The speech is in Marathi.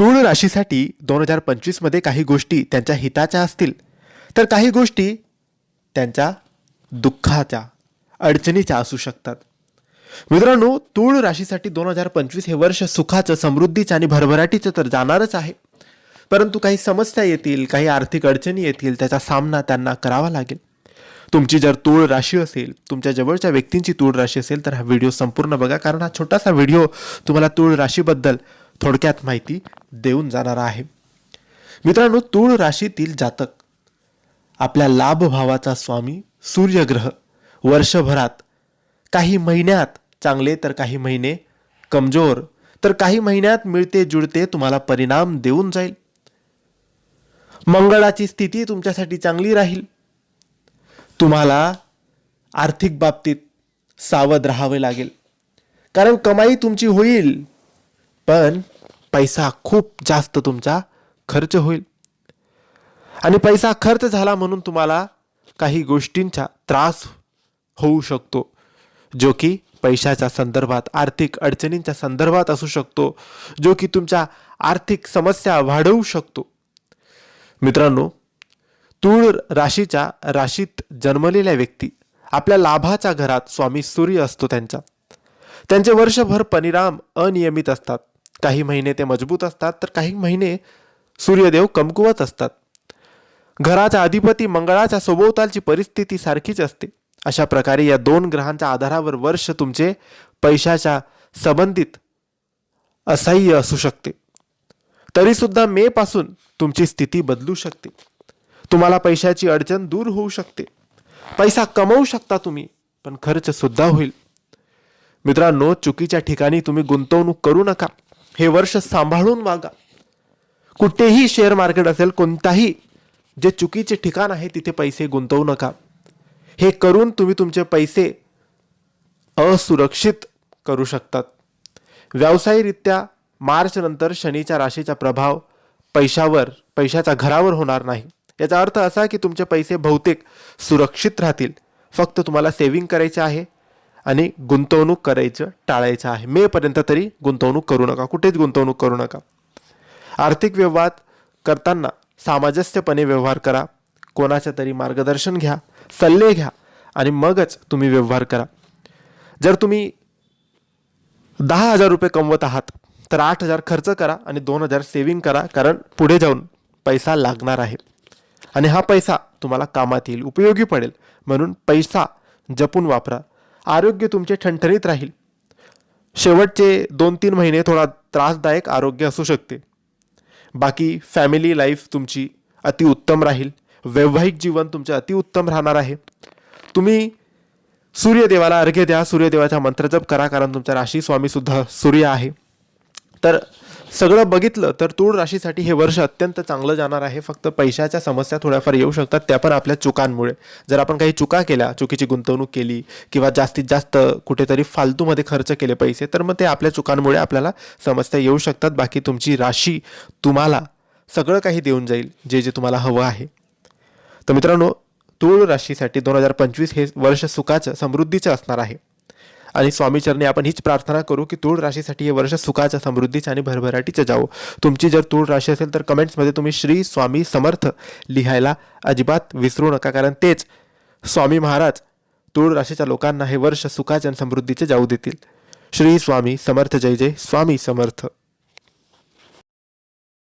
तूळ राशीसाठी दोन हजार पंचवीसमध्ये काही गोष्टी त्यांच्या हिताच्या असतील. तर काही गोष्टी त्यांच्या दुःखाच्या अडचणीच्या असू शकतात. मित्रांनो तूळ राशीसाठी दोन हजार पंचवीस हे वर्ष सुखाचं समृद्धीचं आणि भरभराटीचं तर जाणारच आहे. परंतु काही समस्या येतील काही आर्थिक अडचणी येतील त्याचा सामना त्यांना करावा लागेल. तुमची जर तूळ राशी असेल तुमच्या जवळच्या व्यक्तींची तूळ राशी असेल तर हा व्हिडिओ संपूर्ण बघा कारण हा छोटासा व्हिडिओ तुम्हाला तूळ राशीबद्दल थोडक्यात माहिती देऊन जाणार आहे. मित्रांनो तूळ राशीतील जातक आपल्या लाभभावाचा स्वामी सूर्यग्रह वर्षभरात काही महिन्यात चांगले तर काही महिने कमजोर तर काही महिन्यात मिळते जुळते तुम्हाला परिणाम देऊन जाईल. मंगळाची स्थिती तुमच्यासाठी चांगली राहील. तुम्हाला आर्थिक बाबतीत सावध राहावे लागेल. कारण कमाई तुमची होईल. पण पैसा खूप जास्त तुमचा खर्च होईल. आणि पैसा खर्च झाला म्हणून तुम्हाला काही गोष्टींचा त्रास होऊ शकतो जो की पैशाच्या संदर्भात आर्थिक अडचणींच्या संदर्भात असू शकतो जो की तुमच्या आर्थिक समस्या वाढवू शकतो. मित्रांनो तूळ राशीच्या राशीत जन्मलेल्या व्यक्ती आपल्या लाभाच्या घरात स्वामी सूर्य असतो त्यांचा. त्यांचे वर्षभर परिणाम अनियमित असतात. काही महिने ते मजबूत असतात तर काही महिने सूर्यदेव कमकुवत असतात. घराचा अधिपती मंगळाच्या सभोवतालची परिस्थिती सारखीच असते. अशा प्रकारे या दोन ग्रहांच्या आधारावर वर्ष तुमचे पैशाच्या संबंधित असह्य असू शकते. तरी सुद्धा मे पासून तुमची स्थिती बदलू शकते. तुम्हाला पैशाची अडचण दूर होऊ शकते. पैसा कमवू शकता तुम्ही पण खर्च सुद्धा होईल. मित्रांनो चुकीच्या ठिकाणी तुम्ही गुंतवणूक करू नका. हे वर्ष सांभाळून वागा. कुठेही शेअर मार्केट असेल कोणताही जे चुकीचे ठिकाण आहे तिथे पैसे गुंतवू नका. हे करून तुम्ही तुमचे पैसे असुरक्षित करू शकतात. व्यावसायिकरित्या मार्च नंतर शनीच्या राशीचा प्रभाव पैशावर पैशाचा घरावर होणार नाही. याचा अर्थ असा की तुमचे पैसे बहुतेक सुरक्षित राहतील. फक्त तुम्हाला सेव्हिंग करायचे आहे आणि गुंतवणूक करायचं टाळायचं आहे. मेपर्यंत तरी गुंतवणूक करू नका. कुठेच गुंतवणूक करू नका. आर्थिक व्यवहार करताना सामंजस्यपणे व्यवहार करा. कोणाचं तरी मार्गदर्शन घ्या सल्ले घ्या आणि मगच तुम्ही व्यवहार करा. जर तुम्ही दहा हजार रुपये कमवत आहात तर आठ हजार खर्च करा आणि दोन हजार सेविंग करा कारण पुढे जाऊन पैसा लागणार आहे. आणि हा पैसा तुम्हाला कामात येईल उपयोगी पडेल. म्हणून पैसा जपून वापरा. आरोग्य तुमचे ठणठणीत राहील. शेवटचे दोन तीन महिने थोडा त्रासदायक आरोग्य असू शकते. बाकी फॅमिली लाईफ तुमची अतिउत्तम राहील. वैवाहिक जीवन तुमचे अतिउत्तम राहणार आहे. तुम्ही सूर्यदेवाला अर्घ्य द्या. सूर्यदेवाचा मंत्रजप करा कारण तुमचा राशी स्वामीसुद्धा सूर्य आहे. तर सगळं बघितलं तर तूळ राशीसाठी हे वर्ष अत्यंत चांगलं जाणार आहे. फक्त पैशाच्या समस्या थोड्याफार येऊ शकतात त्या पण आपल्या चुकांमुळे. जर आपण काही चुका केल्या चुकीची गुंतवणूक केली किंवा जास्तीत जास्त कुठेतरी फालतूमध्ये खर्च केले पैसे तर मग ते आपल्या चुकांमुळे आपल्याला समस्या येऊ शकतात. बाकी तुमची राशी तुम्हाला सगळं काही देऊन जाईल जे जे तुम्हाला हवं आहे. तर मित्रांनो तूळ राशीसाठी दोन हजार पंचवीस हे वर्ष सुखाचं समृद्धीचं असणार आहे. आणि स्वामीचरणी आपण हीच प्रार्थना करू की तूळ राशीसाठी हे वर्ष सुखाचं समृद्धीचं आणि भरभराटीचं जावो. तुमची जर तूळ राशी असेल तर कमेंट्समध्ये तुम्ही श्री स्वामी समर्थ लिहायला अजिबात विसरू नका. कारण तेच स्वामी महाराज तूळ राशीच्या लोकांना हे वर्ष सुखाचे आणि समृद्धीचे जाऊ देतील. श्री स्वामी समर्थ जय जय स्वामी समर्थ.